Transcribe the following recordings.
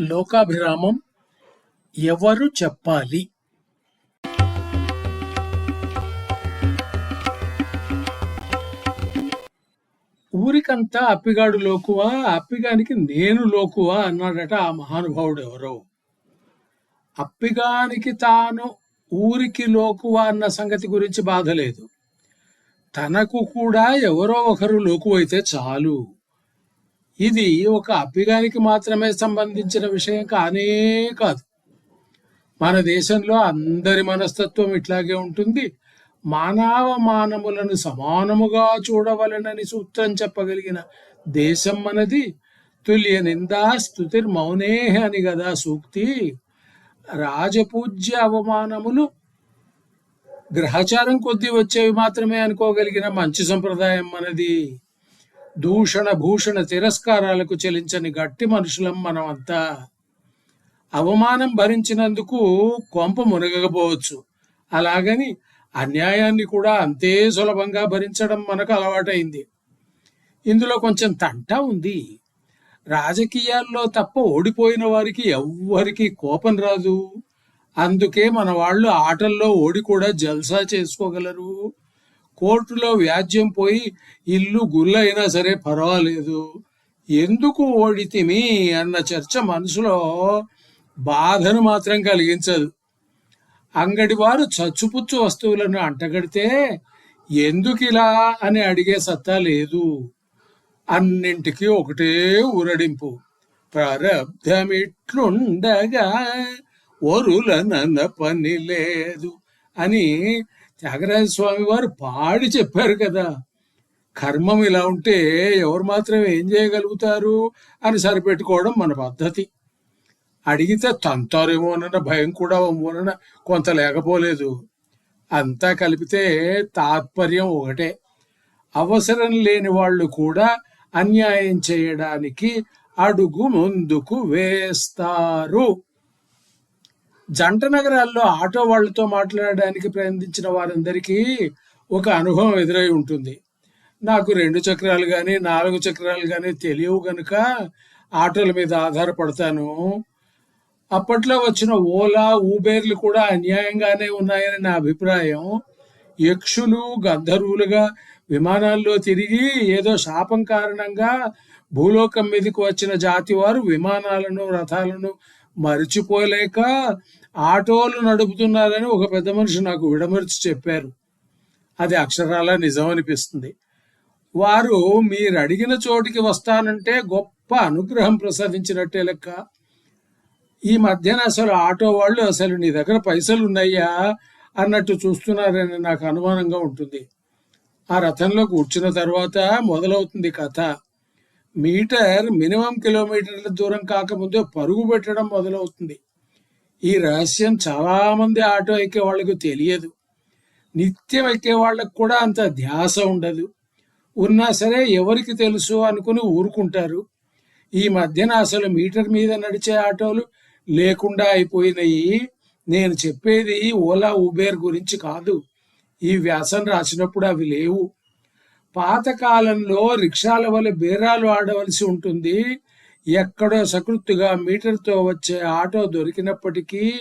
లోకాభిరామం ఎవరు చెప్పాలి? ఊరికంతా అప్పిగాడు లోకువా? అప్పిగానికి నేను లోకువా? అన్నాడట ఆ మహానుభావుడు ఎవరో. అప్పిగానికి తాను ఊరికి లోకువా అన్న సంగతి గురించి బాధ లేదు. తనకు కూడా ఎవరో ఒకరు లోకువైతే చాలు. ఇది ఒక అభిగానికి మాత్రమే సంబంధించిన విషయం కానే కాదు. మన దేశంలో అందరి మనస్తత్వం ఇట్లాగే ఉంటుంది. మానవ మానవులను సమానముగా చూడవలనని సూత్రం చెప్పగలిగిన దేశం మనది. తుల్య నిందా స్థుతిర్ మౌనేహ అని కదా సూక్తి. రాజపూజ్య అవమానములు గ్రహచారం కొద్దీ వచ్చేవి మాత్రమే అనుకోగలిగిన మంచి సంప్రదాయం మనది. దూషణ భూషణ తిరస్కారాలకు చెలించని గట్టి మనుషులం మనమంతా. అవమానం భరించినందుకు కొంప మునగకపోవచ్చు. అలాగని అన్యాయాన్ని కూడా అంతే సులభంగా భరించడం మనకు అలవాటైంది. ఇందులో కొంచెం తంట ఉంది. రాజకీయాల్లో తప్ప ఓడిపోయిన వారికి ఎవ్వరికి కోపం రాదు. అందుకే మన వాళ్ళు ఆటల్లో ఓడి కూడా జల్సా చేసుకోగలరు. కోర్టులో వ్యాజ్యం పోయి ఇల్లు గుళ్ళైనా సరే పర్వాలేదు. ఎందుకు ఓడితిమి అన్న చర్చ మనసులో బాధను మాత్రం కలిగించదు. అంగడివారు చచ్చుపుచ్చు వస్తువులను అంటగడితే ఎందుకిలా అని అడిగే సత్తా లేదు. అన్నింటికీ ఒకటే ఊరడింపు. ప్రారబ్ధమిట్లుండగా ఒరులనన్న పని లేదు అని త్యాగరాజ స్వామి వారు పాడి చెప్పారు కదా. కర్మం ఇలా ఉంటే ఎవరు మాత్రం ఏం చేయగలుగుతారు అని సరిపెట్టుకోవడం మన పద్ధతి. అడిగితే తంతారేమోనన్న భయం కూడా అమ్మోనన్న కొంత లేకపోలేదు. అంతా కలిపితే తాత్పర్యం ఒకటే. అవసరం లేని వాళ్ళు కూడా అన్యాయం చేయడానికి అడుగు ముందుకు వేస్తారు. జంట నగరాల్లో ఆటో వాళ్ళతో మాట్లాడడానికి ప్రయత్నించిన వారందరికీ ఒక అనుభవం ఎదురై ఉంటుంది. నాకు రెండు చక్రాలు కానీ నాలుగు చక్రాలు కానీ తెలియవు గనుక ఆటోల మీద ఆధారపడతాను. అప్పట్లో వచ్చిన ఓలా ఊబేర్లు కూడా అన్యాయంగానే ఉన్నాయని నా అభిప్రాయం. యక్షులు గంధర్వులుగా విమానాల్లో తిరిగి ఏదో శాపం కారణంగా భూలోకం మీదకి వచ్చిన జాతి వారు విమానాలను రథాలను మరిచిపోలేక ఆటోలు నడుపుతున్నారని ఒక పెద్ద మనిషి నాకు విడమర్చి చెప్పారు. అది అక్షరాల నిజం అనిపిస్తుంది. వారు మీరు అడిగిన చోటికి వస్తానంటే గొప్ప అనుగ్రహం ప్రసాదించినట్టే లెక్క. ఈ మధ్యన అసలు ఆటో వాళ్ళు అసలు నీ దగ్గర పైసలు ఉన్నాయా అన్నట్టు చూస్తున్నారని నాకు అనుమానంగా ఉంటుంది. ఆ రథంలో కూర్చున్న తర్వాత మొదలవుతుంది కథ. మీటర్ మినిమం కిలోమీటర్ల దూరం కాకముందే పరుగు పెట్టడం మొదలవుతుంది. ఈ రహస్యం చాలామంది ఆటో ఎక్కే వాళ్ళకు తెలియదు. నిత్యం ఎక్కే వాళ్ళకు కూడా అంత ధ్యాస ఉండదు. ఉన్నా సరే ఎవరికి తెలుసు అనుకుని ఊరుకుంటారు. ఈ మధ్యన అసలు మీటర్ మీద నడిచే ఆటోలు లేకుండా అయిపోయినాయి. నేను చెప్పేది ఓలా ఉబేర్ గురించి కాదు. ఈ వ్యాసం రాసినప్పుడు అవి లేవు. పాతకాలంలో రిక్షాల వల్ల బేరాలు ఆడవలసి ఉంటుంది. ఎక్కడో సకృత్తుగా మీటర్తో వచ్చే ఆటో దొరికినప్పటికీ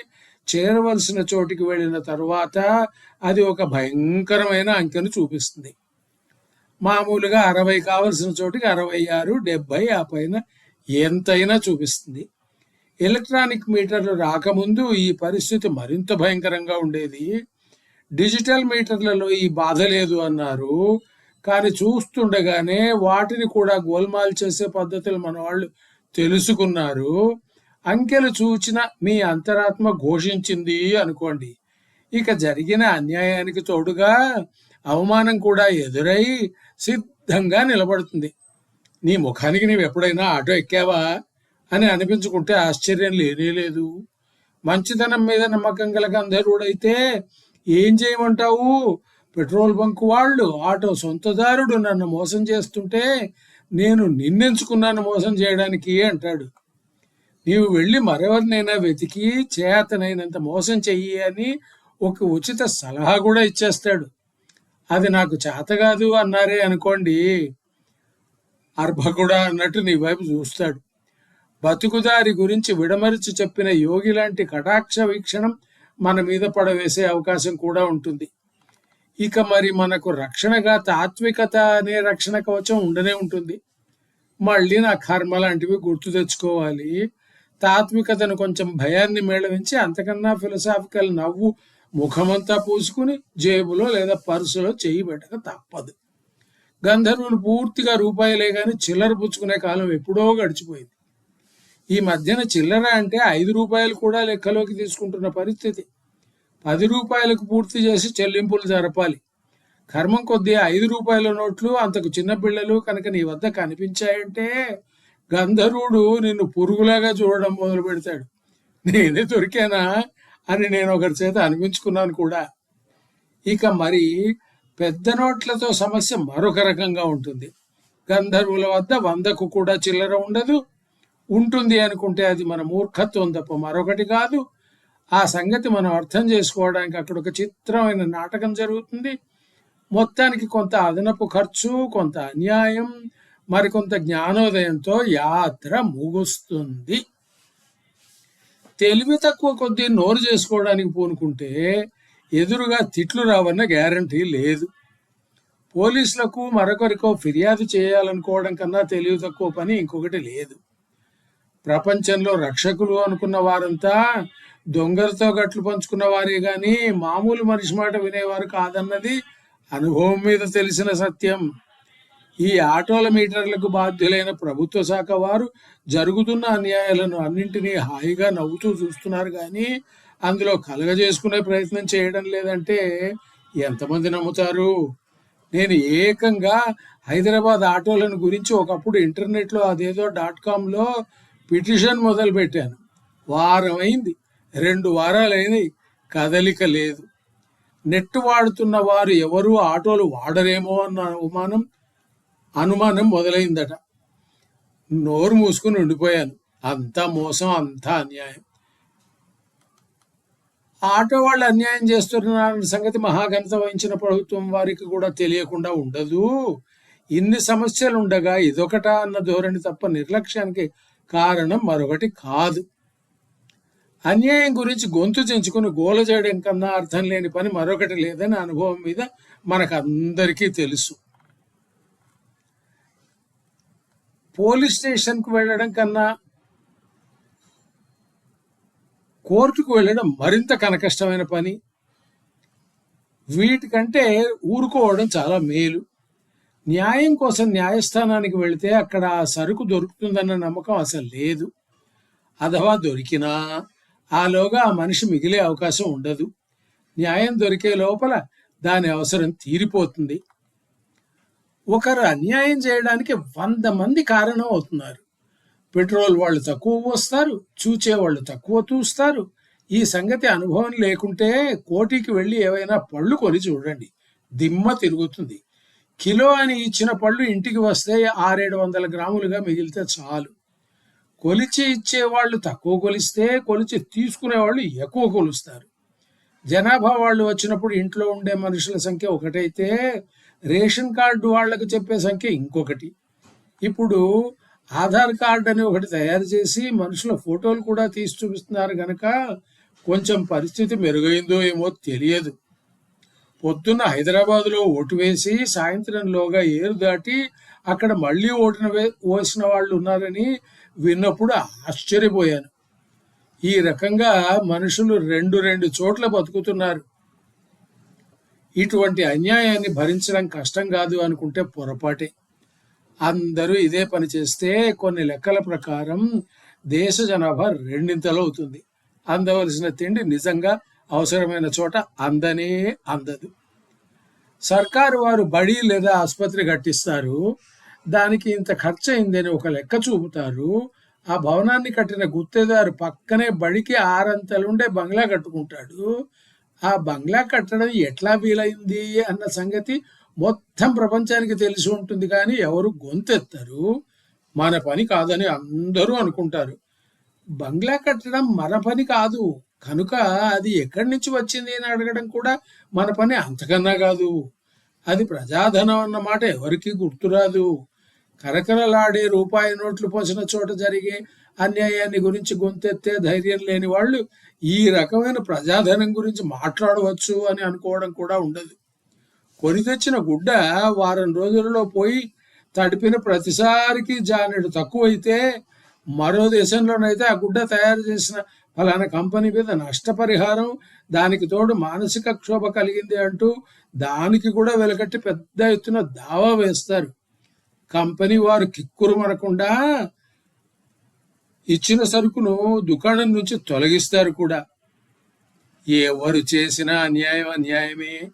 చేరవలసిన చోటికి వెళ్ళిన తర్వాత అది ఒక భయంకరమైన అంకెను చూపిస్తుంది. మామూలుగా అరవై కావలసిన చోటికి అరవై ఆరు డెబ్బై ఆ పైన ఎంతైనా చూపిస్తుంది. ఎలక్ట్రానిక్ మీటర్లు రాకముందు ఈ పరిస్థితి మరింత భయంకరంగా ఉండేది. డిజిటల్ మీటర్లలో ఈ బాధ లేదు అన్నారు. కానీ చూస్తుండగానే వాటిని కూడా గోల్మాల్ చేసే పద్ధతులు మన వాళ్ళు తెలుసుకున్నారు. అంకెలు చూచిన మీ అంతరాత్మ ఘోషించింది అనుకోండి. ఇక జరిగిన అన్యాయానికి తోడుగా అవమానం కూడా ఎదురై సిద్ధంగా నిలబడుతుంది. నీ ముఖానికి నీవు ఎప్పుడైనా ఆటో ఎక్కావా? అని అనిపించుకుంటే ఆశ్చర్యం లేనేలేదు మంచితనం మీద నమ్మకం గల అందరూడైతే ఏం చేయమంటావు? పెట్రోల్ బంక్ వాళ్ళు ఆటో సొంతదారుడు నన్ను మోసం చేస్తుంటే నేను నిన్నెంచుకున్నాను మోసం చేయడానికి అంటాడు. నీవు వెళ్ళి మరెవరినైనా వెతికి చేతనైనంత మోసం చెయ్యి అని ఒక ఉచిత సలహా కూడా ఇచ్చేస్తాడు. అది నాకు చేత కాదు అన్నారే అనుకోండి అర్భకుడా అన్నట్టు నీ వైపు చూస్తాడు. బతుకుదారి గురించి విడమరిచి చెప్పిన యోగి లాంటి కటాక్ష వీక్షణం మన మీద పడవేసే అవకాశం కూడా ఉంటుంది. ఇక మరి మనకు రక్షణగా తాత్వికత అనే రక్షణ కవచం ఉండనే ఉంటుంది. మళ్ళీ నా కర్మ లాంటివి గుర్తు తెచ్చుకోవాలి. తాత్వికతను కొంచెం భయాన్ని మేళవించి అంతకన్నా ఫిలసాఫికల్ నవ్వు ముఖమంతా పూసుకుని జేబులో లేదా పర్సులో చేయి పెట్టక తప్పదు. గంధర్వులు పూర్తిగా రూపాయలే కానీ చిల్లర పుచ్చుకునే కాలం ఎప్పుడో గడిచిపోయింది. ఈ మధ్యన చిల్లర అంటే ఐదు రూపాయలు కూడా లెక్కలోకి తీసుకుంటున్న పరిస్థితి. పది రూపాయలకు పూర్తి చేసి చెల్లింపులు జరపాలి. కర్మం కొద్దీ ఐదు రూపాయల నోట్లు అంతకు చిన్నపిల్లలు కనుక నీ వద్ద కనిపించాయంటే గంధర్వుడు నిన్ను పురుగులాగా చూడడం మొదలు పెడతాడు. నేనే దొరికానా అని నేను ఒకరి చేత అనిపించుకున్నాను కూడా. ఇక మరి పెద్ద నోట్లతో సమస్య మరొక రకంగా ఉంటుంది. గంధర్వుల వద్ద వందకు కూడా చిల్లర ఉండదు. ఉంటుంది అనుకుంటే అది మన మూర్ఖత్వం తప్ప మరొకటి కాదు. ఆ సంగతి మనం అర్థం చేసుకోవడానికి అక్కడ ఒక చిత్రమైన నాటకం జరుగుతుంది. మొత్తానికి కొంత అదనపు ఖర్చు కొంత అన్యాయం మరికొంత జ్ఞానోదయంతో యాత్ర ముగుస్తుంది. తెలివి తక్కువ కొద్దీ నోరు చేసుకోవడానికి పూనుకుంటే ఎదురుగా తిట్లు రావన్న గ్యారంటీ లేదు. పోలీసులకు మరొకరికో ఫిర్యాదు చేయాలనుకోవడం కన్నా తెలివి తక్కువ పని ఇంకొకటి లేదు. ప్రపంచంలో రక్షకులు అనుకున్న వారంతా దొంగలతో గట్లు పంచుకున్న వారే గాని మామూలు మనిషి మాట వినేవారు కాదన్నది అనుభవం మీద తెలిసిన సత్యం. ఈ ఆటోల మీటర్లకు బాధ్యులైన ప్రభుత్వ శాఖ వారు జరుగుతున్న అన్యాయాలను అన్నింటినీ హాయిగా నవ్వుతూ చూస్తున్నారు కానీ అందులో కలగజేసుకునే ప్రయత్నం చేయడం లేదంటే ఎంతమంది నమ్ముతారు? నేను ఏకంగా హైదరాబాద్ ఆటోలను గురించి ఒకప్పుడు ఇంటర్నెట్లో అదేదో డాట్ కామ్లో పిటిషన్ మొదలు పెట్టాను వారం అయింది రెండు వారాలైనవి కదలిక లేదు. నెట్ వాడుతున్న వారు ఎవరు ఆటోలు వాడరేమో అన్న అనుమానం అనుమానం మొదలైందట. నోరు మూసుకుని ఉండిపోయాను. అంతా మోసం అంతా అన్యాయం. ఆటో వాళ్ళు అన్యాయం చేస్తున్న సంగతి మహాఘనత వహించిన ప్రభుత్వం వారికి కూడా తెలియకుండా ఉండదు. ఇన్ని సమస్యలు ఉండగా ఇదొకట అన్న ధోరణి తప్ప నిర్లక్ష్యానికి కారణం మరొకటి కాదు. అన్యాయం గురించి గొంతు చెంచుకుని గోల చేయడం కన్నా అర్థం లేని పని మరొకటి లేదని అనుభవం మీద మనకు అందరికీ తెలుసు. పోలీస్ స్టేషన్కు వెళ్ళడం కన్నా కోర్టుకు వెళ్ళడం మరింత కనకష్టమైన పని. వీటికంటే ఊరుకోవడం చాలా మేలు. న్యాయం కోసం న్యాయస్థానానికి వెళితే అక్కడ ఆ సరుకు దొరుకుతుందన్న నమ్మకం అసలు లేదు. అథవా దొరికినా ఆలోగా ఆ మనిషి మిగిలే అవకాశం ఉండదు. న్యాయం దొరికే లోపల దాని అవసరం తీరిపోతుంది. ఒకరు అన్యాయం చేయడానికి వంద మంది కారణం అవుతున్నారు. పెట్రోల్ వాళ్ళు తక్కువ పోస్తారు చూచే వాళ్ళు తక్కువ చూస్తారు ఈ సంగతి అనుభవం లేకుంటే కోటికి వెళ్ళి ఏవైనా పళ్ళు కొని చూడండి. దిమ్మ తిరుగుతుంది. కిలో అని ఇచ్చిన పళ్ళు ఇంటికి వస్తే ఆరేడు వందల గ్రాములుగా మిగిలితే చాలు. కొలిచి ఇచ్చేవాళ్ళు తక్కువ కొలిస్తే కొలిచి తీసుకునేవాళ్ళు ఎక్కువ కొలుస్తారు. జనాభా వాళ్ళు వచ్చినప్పుడు ఇంట్లో ఉండే మనుషుల సంఖ్య ఒకటైతే రేషన్ కార్డు వాళ్ళకు చెప్పే సంఖ్య ఇంకొకటి. ఇప్పుడు ఆధార్ కార్డు అని ఒకటి తయారు చేసి మనుషుల ఫోటోలు కూడా తీసి చూపిస్తున్నారు కనుక కొంచెం పరిస్థితి మెరుగైందో ఏమో తెలియదు. పొద్దున్న హైదరాబాద్లో ఓటు వేసి సాయంత్రంలోగా ఏరు దాటి అక్కడ మళ్ళీ ఓటున వేసిన వాళ్ళు ఉన్నారని విన్నప్పుడు ఆశ్చర్యపోయాను. ఈ రకంగా మనుషులు రెండు రెండు చోట్ల బతుకుతున్నారు. ఇటువంటి అన్యాయాన్ని భరించడం కష్టం కాదు అనుకుంటే పొరపాటే. అందరూ ఇదే పని చేస్తే కొన్ని లెక్కల ప్రకారం దేశ జనాభా రెండింతలు అవుతుంది. అందవలసిన తిండి నిజంగా అవసరమైన చోట అందనే అందదు. సర్కారు వారు బడి లేదా ఆసుపత్రి కట్టిస్తారు. దానికి ఇంత ఖర్చు అయిందని ఒక లెక్క చూపుతారు. ఆ భవనాన్ని కట్టిన గుత్తేదారు పక్కనే బడికి ఆరంతలుండే బంగ్లా కట్టుకుంటాడు. ఆ బంగ్లా కట్టడం ఎట్లా వీలైంది అన్న సంగతి మొత్తం ప్రపంచానికి తెలిసి ఉంటుంది కానీ ఎవరు గొంతెత్తరు. మన పని కాదని అందరూ అనుకుంటారు. బంగ్లా కట్టడం మన పని కాదు. కనుక అది ఎక్కడి నుంచి వచ్చింది అని అడగడం కూడా మన పని అంతకన్నా కాదు. అది ప్రజాధనం అన్నమాట ఎవరికి గుర్తురాదు. కరకరలాడే రూపాయి నోట్లు పోసిన చోట జరిగే అన్యాయాన్ని గురించి గొంతెత్తే ధైర్యం లేని వాళ్ళు ఈ రకమైన ప్రజాధనం గురించి మాట్లాడవచ్చు అని అనుకోవడం కూడా ఉండదు. కొని తెచ్చిన గుడ్డ వారం రోజులలో పోయి తడిపిన ప్రతిసారికి జానెడు తక్కువైతే మరో దేశంలోనైతే ఆ గుడ్డ తయారు చేసిన ఫలానా కంపెనీ మీద నష్టపరిహారం దానికి తోడు మానసిక క్షోభ కలిగింది అంటూ దానికి కూడా వెలకట్టి పెద్ద ఎత్తున దావా వేస్తారు. కంపెనీ వారు కిక్కురుమనకుండా ఇచ్చిన సరుకును దుకాణం నుంచి తొలగిస్తారు కూడా. ఎవరు చేసినా అన్యాయం అన్యాయమే.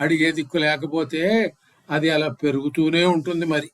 అడిగే దిక్కు లేకపోతే అది అలా పెరుగుతూనే ఉంటుంది మరి.